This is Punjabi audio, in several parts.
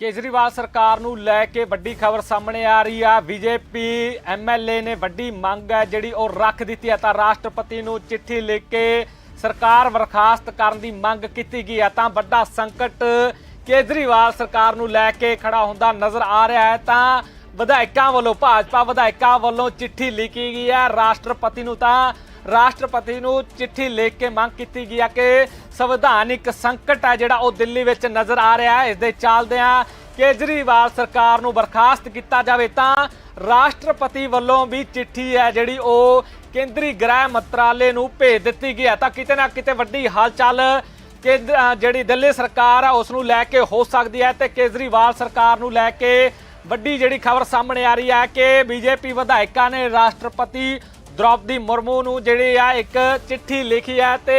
ਕੇਜਰੀਵਾਲ ਸਰਕਾਰ ਨੂੰ ਲੈ ਕੇ ਵੱਡੀ ਖਬਰ ਸਾਹਮਣੇ ਆ ਰਹੀ ਆ। ਬੀਜੇਪੀ ਐਮਐਲਏ ਨੇ ਵੱਡੀ ਮੰਗ ਹੈ, ਜਿਹੜੀ ਉਹ ਰੱਖ ਦਿੱਤੀ ਹੈ। ਤਾਂ ਰਾਸ਼ਟਰਪਤੀ ਨੂੰ ਚਿੱਠੀ ਲਿਖ ਕੇ ਸਰਕਾਰ ਬਰਖਾਸਤ ਕਰਨ ਦੀ ਮੰਗ ਕੀਤੀ ਗਈ ਹੈ। ਤਾਂ ਵੱਡਾ ਸੰਕਟ ਕੇਜਰੀਵਾਲ ਸਰਕਾਰ ਨੂੰ ਲੈ ਕੇ ਖੜਾ ਹੁੰਦਾ ਨਜ਼ਰ ਆ ਰਿਹਾ ਹੈ। ਤਾਂ ਵਿਧਾਇਕਾਂ ਵੱਲੋਂ, ਭਾਜਪਾ ਵਿਧਾਇਕਾਂ ਵੱਲੋਂ ਚਿੱਠੀ ਲਿਖੀ ਗਈ ਹੈ। ਰਾਸ਼ਟਰਪਤੀ ਨੂੰ ਤਾਂ, ਰਾਸ਼ਟਰਪਤੀ ਨੂੰ ਚਿੱਠੀ ਲਿਖ ਕੇ ਮੰਗ ਕੀਤੀ ਗਈ ਹੈ ਕਿ ਸੰਵਿਧਾਨਿਕ ਸੰਕਟ ਹੈ ਜਿਹੜਾ ਉਹ ਦਿੱਲੀ ਵਿੱਚ ਨਜ਼ਰ ਆ ਰਿਹਾ ਹੈ। ਇਸ ਦੇ ਚੱਲਦਿਆਂ ਕੇਜਰੀਵਾਲ ਸਰਕਾਰ ਨੂੰ ਬਰਖਾਸਤ ਕੀਤਾ ਜਾਵੇ ਤਾਂ ਰਾਸ਼ਟਰਪਤੀ ਵੱਲੋਂ ਵੀ ਚਿੱਠੀ ਹੈ ਜਿਹੜੀ ਉਹ ਕੇਂਦਰੀ ਗ੍ਰਹਿ ਮੰਤਰਾਲੇ ਨੂੰ ਭੇਜ ਦਿੱਤੀ ਗਈ ਹੈ। ਤਾਂ ਕਿਤੇ ਨਾ ਕਿਤੇ ਵੱਡੀ ਹਲਚਲ ਕਿ ਜਿਹੜੀ ਦਿੱਲੀ ਸਰਕਾਰ ਆ, ਉਸ ਨੂੰ ਲੈ ਕੇ ਹੋ ਸਕਦੀ ਹੈ ਤੇ ਕੇਜਰੀਵਾਲ ਸਰਕਾਰ ਨੂੰ ਲੈ ਕੇ ਵੱਡੀ ਜਿਹੜੀ ਖਬਰ ਸਾਹਮਣੇ ਆ ਰਹੀ ਹੈ ਕਿ ਬੀਜੇਪੀ ਵਿਧਾਇਕਾਂ ਨੇ ਰਾਸ਼ਟਰਪਤੀ ਦ੍ਰੌਪਦੀ ਮੁਰਮੂ ਨੂੰ ਜਿਹੜੀ ਆ ਇੱਕ ਚਿੱਠੀ ਲਿਖੀ ਹੈ ਤੇ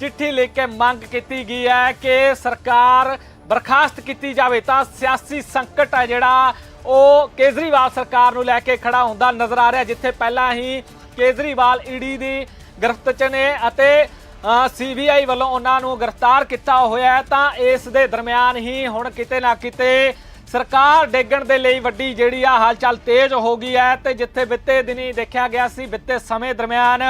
ਚਿੱਠੀ ਲਿਖ ਕੇ ਮੰਗ ਕੀਤੀ ਗਈ ਹੈ ਕਿ ਸਰਕਾਰ ਬਰਖਾਸਤ ਕੀਤੀ ਜਾਵੇ ਤਾਂ ਸਿਆਸੀ ਸੰਕਟ ਹੈ ਜਿਹੜਾ ਉਹ ਕੇਜਰੀਵਾਲ ਸਰਕਾਰ ਨੂੰ ਲੈ ਕੇ ਖੜਾ ਹੁੰਦਾ ਨਜ਼ਰ ਆ ਰਿਹਾ, ਜਿੱਥੇ ਪਹਿਲਾਂ ਹੀ ਕੇਜਰੀਵਾਲ ਈਡੀ ਦੀ ਗ੍ਰਿਫਤ 'ਚ ਨੇ ਅਤੇ ਸੀਬੀਆਈ ਵੱਲੋਂ ਉਹਨਾਂ ਨੂੰ ਗ੍ਰਿਫਤਾਰ ਕੀਤਾ ਹੋਇਆ ਤਾਂ ਇਸ ਦੇ ਦਰਮਿਆਨ ਹੀ ਹੁਣ ਕਿਤੇ ਨਾ ਕਿਤੇ ਸਰਕਾਰ ਡੇਗਣ ਦੇ ਲਈ ਵੱਡੀ ਜਿਹੜੀ ਆ ਹਾਲਚਲ ਤੇਜ਼ ਹੋ ਗਈ ਹੈ ਤੇ ਜਿੱਥੇ ਬਿੱਤੇ ਦਿਨੀ ਦੇਖਿਆ ਗਿਆ ਸੀ ਬਿੱਤੇ ਸਮੇਂ ਦਰਮਿਆਨ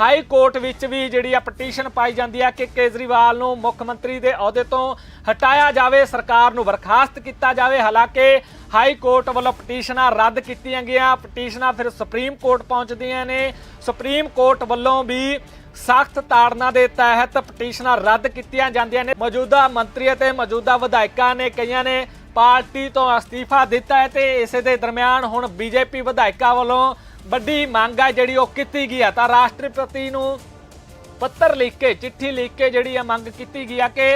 ਹਾਈ ਕੋਰਟ ਵਿੱਚ ਵੀ ਜਿਹੜੀ ਆ ਪਟੀਸ਼ਨ ਪਾਈ ਜਾਂਦੀ ਹੈ ਕਿ ਕੇਜਰੀਵਾਲ ਨੂੰ ਮੁੱਖ ਮੰਤਰੀ ਦੇ ਅਹੁਦੇ ਤੋਂ ਹਟਾਇਆ ਜਾਵੇ, ਸਰਕਾਰ ਨੂੰ ਬਰਖਾਸਤ ਕੀਤਾ ਜਾਵੇ। ਹਾਲਾਂਕਿ ਹਾਈ ਕੋਰਟ ਵੱਲੋਂ ਪਟੀਸ਼ਨਾਂ ਰੱਦ ਕੀਤੀਆਂ ਗਈਆਂ, ਪਟੀਸ਼ਨਾਂ ਫਿਰ ਸੁਪਰੀਮ ਕੋਰਟ ਪਹੁੰਚਦੀਆਂ ਨੇ। ਸੁਪਰੀਮ ਕੋਰਟ ਵੱਲੋਂ ਵੀ ਸਖਤ ਤਾੜਨਾ ਦੇ ਤਹਿਤ ਪਟੀਸ਼ਨਾਂ ਰੱਦ ਕੀਤੀਆਂ ਜਾਂਦੀਆਂ ਨੇ। ਮੌਜੂਦਾ ਮੰਤਰੀ ਅਤੇ ਮੌਜੂਦਾ ਵਿਧਾਇਕਾਂ ਨੇ ਕਈਆਂ ਨੇ ਪਾਰਟੀ ਤੋਂ ਅਸਤੀਫਾ ਦਿੱਤਾ ਹੈ ਤੇ ਇਸੇ ਦੇ ਦਰਮਿਆਨ ਹੁਣ ਬੀਜੇਪੀ ਵਿਧਾਇਕਾਂ ਵੱਲੋਂ ਵੱਡੀ ਮੰਗ ਹੈ ਜਿਹੜੀ ਉਹ ਕੀਤੀ ਗਈ ਹੈ। ਤਾਂ ਰਾਸ਼ਟਰਪਤੀ ਨੂੰ ਪੱਤਰ ਲਿਖ ਕੇ, ਚਿੱਠੀ ਲਿਖ ਕੇ ਜਿਹੜੀ ਇਹ ਮੰਗ ਕੀਤੀ ਗਈ ਆ ਕਿ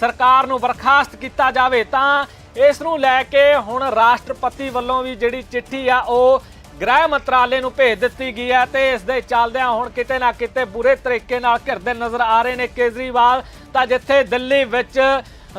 ਸਰਕਾਰ ਨੂੰ ਬਰਖਾਸਤ ਕੀਤਾ ਜਾਵੇ। ਤਾਂ ਇਸ ਨੂੰ ਲੈ ਕੇ ਹੁਣ ਰਾਸ਼ਟਰਪਤੀ ਵੱਲੋਂ ਵੀ ਜਿਹੜੀ ਚਿੱਠੀ ਆ, ਉਹ ਗ੍ਰਹਿ ਮੰਤਰਾਲੇ ਨੂੰ ਭੇਜ ਦਿੱਤੀ ਗਈ ਹੈ ਤੇ ਇਸ ਦੇ ਚੱਲਦਿਆਂ ਹੁਣ ਕਿਤੇ ਨਾ ਕਿਤੇ ਬੁਰੇ ਤਰੀਕੇ ਨਾਲ ਘਿਰਦੇ ਨਜ਼ਰ ਆ ਰਹੇ ਨੇ ਕੇਜਰੀਵਾਲ। ਤਾਂ ਜਿੱਥੇ ਦਿੱਲੀ ਵਿੱਚ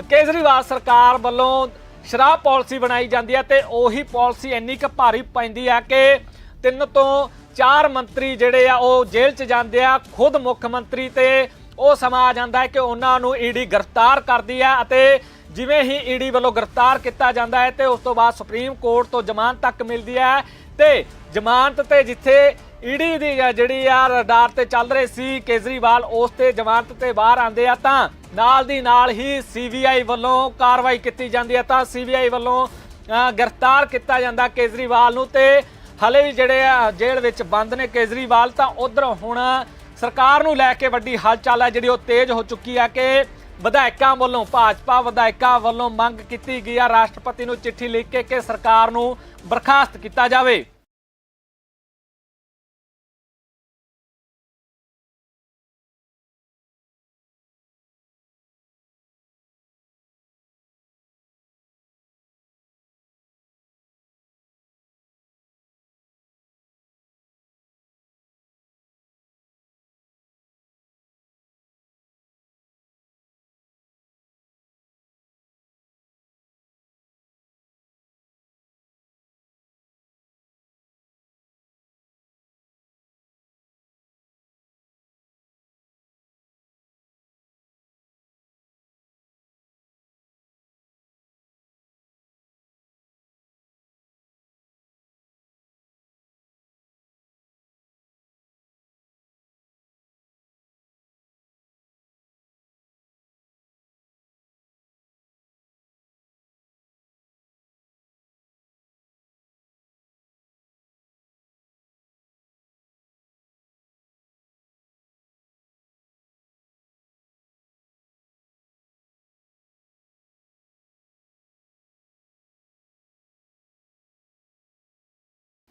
ਕੇਜਰੀਵਾਲ ਸਰਕਾਰ ਵੱਲੋਂ ਸ਼ਰਾਬ ਪਾਲਿਸੀ ਬਣਾਈ ਜਾਂਦੀ ਹੈ ਤੇ ਉਹੀ ਪਾਲਿਸੀ ਇੰਨੀ ਕੁ ਭਾਰੀ ਪੈਂਦੀ ਹੈ ਕਿ ਤਿੰਨ ਤੋਂ ਚਾਰ ਮੰਤਰੀ ਜਿਹੜੇ ਆ ਉਹ ਜੇਲ੍ਹ 'ਚ ਜਾਂਦੇ ਆ, ਖੁਦ ਮੁੱਖ ਮੰਤਰੀ ਤੇ ਉਹ ਸਮਾਂ ਆ ਜਾਂਦਾ ਹੈ ਕਿ ਉਹਨਾਂ ਨੂੰ ਈਡੀ ਗ੍ਰਿਫਤਾਰ ਕਰਦੀ ਹੈ ਅਤੇ ਜਿਵੇਂ ਹੀ ਈਡੀ ਵੱਲੋਂ ਗ੍ਰਿਫਤਾਰ ਕੀਤਾ ਜਾਂਦਾ ਹੈ ਤੇ ਉਸ ਤੋਂ ਬਾਅਦ ਸੁਪਰੀਮ ਕੋਰਟ ਤੋਂ ਜ਼ਮਾਨਤ ਤੱਕ ਮਿਲਦੀ ਹੈ ਤੇ ਜ਼ਮਾਨਤ ਤੇ ਜਿੱਥੇ ਈਡੀ ਦੀ ਜਿਹੜੀ ਆ, ਰਡਾਰ ਤੇ ਚੱਲ ਰਹੇ ਸੀ ਕੇਜਰੀਵਾਲ, ਉਸ ਤੇ ਜ਼ਮਾਨਤ ਤੇ ਬਾਹਰ ਆਂਦੇ ਆ ਤਾਂ ਨਾਲ ਦੀ ਨਾਲ ਹੀ ਸੀਬੀਆਈ ਵੱਲੋਂ ਕਾਰਵਾਈ ਕੀਤੀ ਜਾਂਦੀ ਹੈ ਤਾਂ ਸੀਬੀਆਈ ਵੱਲੋਂ ਗ੍ਰਿਫਤਾਰ ਕੀਤਾ ਜਾਂਦਾ ਕੇਜਰੀਵਾਲ ਨੂੰ ਤੇ ਹਲੇ ਵੀ ਜਿਹੜੇ ਆ, ਜੇਲ੍ਹ ਵਿੱਚ ਬੰਦ ਨੇ ਕੇਜਰੀਵਾਲ ਤਾਂ ਉਧਰ ਹੁਣ ਸਰਕਾਰ ਨੂੰ ਲੈ ਕੇ ਵੱਡੀ ਹਲਚਲ ਹੈ ਜਿਹੜੀ ਉਹ ਤੇਜ਼ ਹੋ ਚੁੱਕੀ ਆ ਕਿ ਵਿਧਾਇਕਾਂ ਵੱਲੋਂ, ਭਾਜਪਾ ਵਿਧਾਇਕਾਂ ਵੱਲੋਂ ਮੰਗ ਕੀਤੀ ਗਈ ਆ, ਰਾਸ਼ਟਰਪਤੀ ਨੂੰ ਚਿੱਠੀ ਲਿਖ ਕੇ ਕਿ ਸਰਕਾਰ ਨੂੰ ਬਰਖਾਸਤ ਕੀਤਾ ਜਾਵੇ।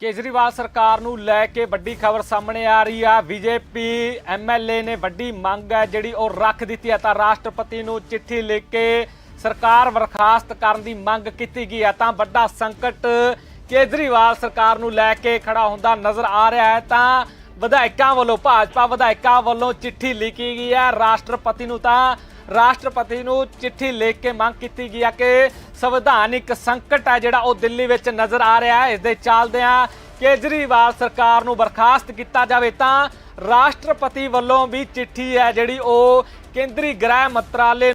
ਕੇਜਰੀਵਾਲ ਸਰਕਾਰ ਨੂੰ ਲੈ ਕੇ ਵੱਡੀ ਖਬਰ ਸਾਹਮਣੇ ਆ ਰਹੀ ਆ। ਬੀਜੇਪੀ ਐਮਐਲਏ ਨੇ ਵੱਡੀ ਮੰਗ ਹੈ, ਜਿਹੜੀ ਉਹ ਰੱਖ ਦਿੱਤੀ ਹੈ। ਤਾਂ ਰਾਸ਼ਟਰਪਤੀ ਨੂੰ ਚਿੱਠੀ ਲਿਖ ਕੇ ਸਰਕਾਰ ਬਰਖਾਸਤ ਕਰਨ ਦੀ ਮੰਗ ਕੀਤੀ ਗਈ ਹੈ। ਤਾਂ ਵੱਡਾ ਸੰਕਟ ਕੇਜਰੀਵਾਲ ਸਰਕਾਰ ਨੂੰ ਲੈ ਕੇ ਖੜਾ ਹੁੰਦਾ ਨਜ਼ਰ ਆ ਰਿਹਾ ਹੈ। ਤਾਂ ਵਿਧਾਇਕਾਂ ਵੱਲੋਂ, ਭਾਜਪਾ ਵਿਧਾਇਕਾਂ ਵੱਲੋਂ ਚਿੱਠੀ ਲਿਖੀ ਗਈ ਹੈ। ਰਾਸ਼ਟਰਪਤੀ ਨੂੰ ਤਾਂ ਰਾਸ਼ਟਰਪਤੀ ਨੂੰ ਚਿੱਠੀ ਲਿਖ ਕੇ ਮੰਗ ਕੀਤੀ ਗਈ ਹੈ ਕਿ ਸੰਵਿਧਾਨਿਕ ਸੰਕਟ ਹੈ ਜਿਹੜਾ ਉਹ ਦਿੱਲੀ ਵਿੱਚ ਨਜ਼ਰ ਆ ਰਿਹਾ ਹੈ। ਇਸ ਦੇ ਚੱਲਦਿਆਂ ਕੇਜਰੀਵਾਲ ਸਰਕਾਰ ਨੂੰ ਬਰਖਾਸਤ ਕੀਤਾ ਜਾਵੇ ਤਾਂ ਰਾਸ਼ਟਰਪਤੀ ਵੱਲੋਂ ਵੀ ਚਿੱਠੀ ਹੈ ਜਿਹੜੀ ਉਹ ਕੇਂਦਰੀ ਗ੍ਰਹਿ ਮੰਤਰਾਲੇ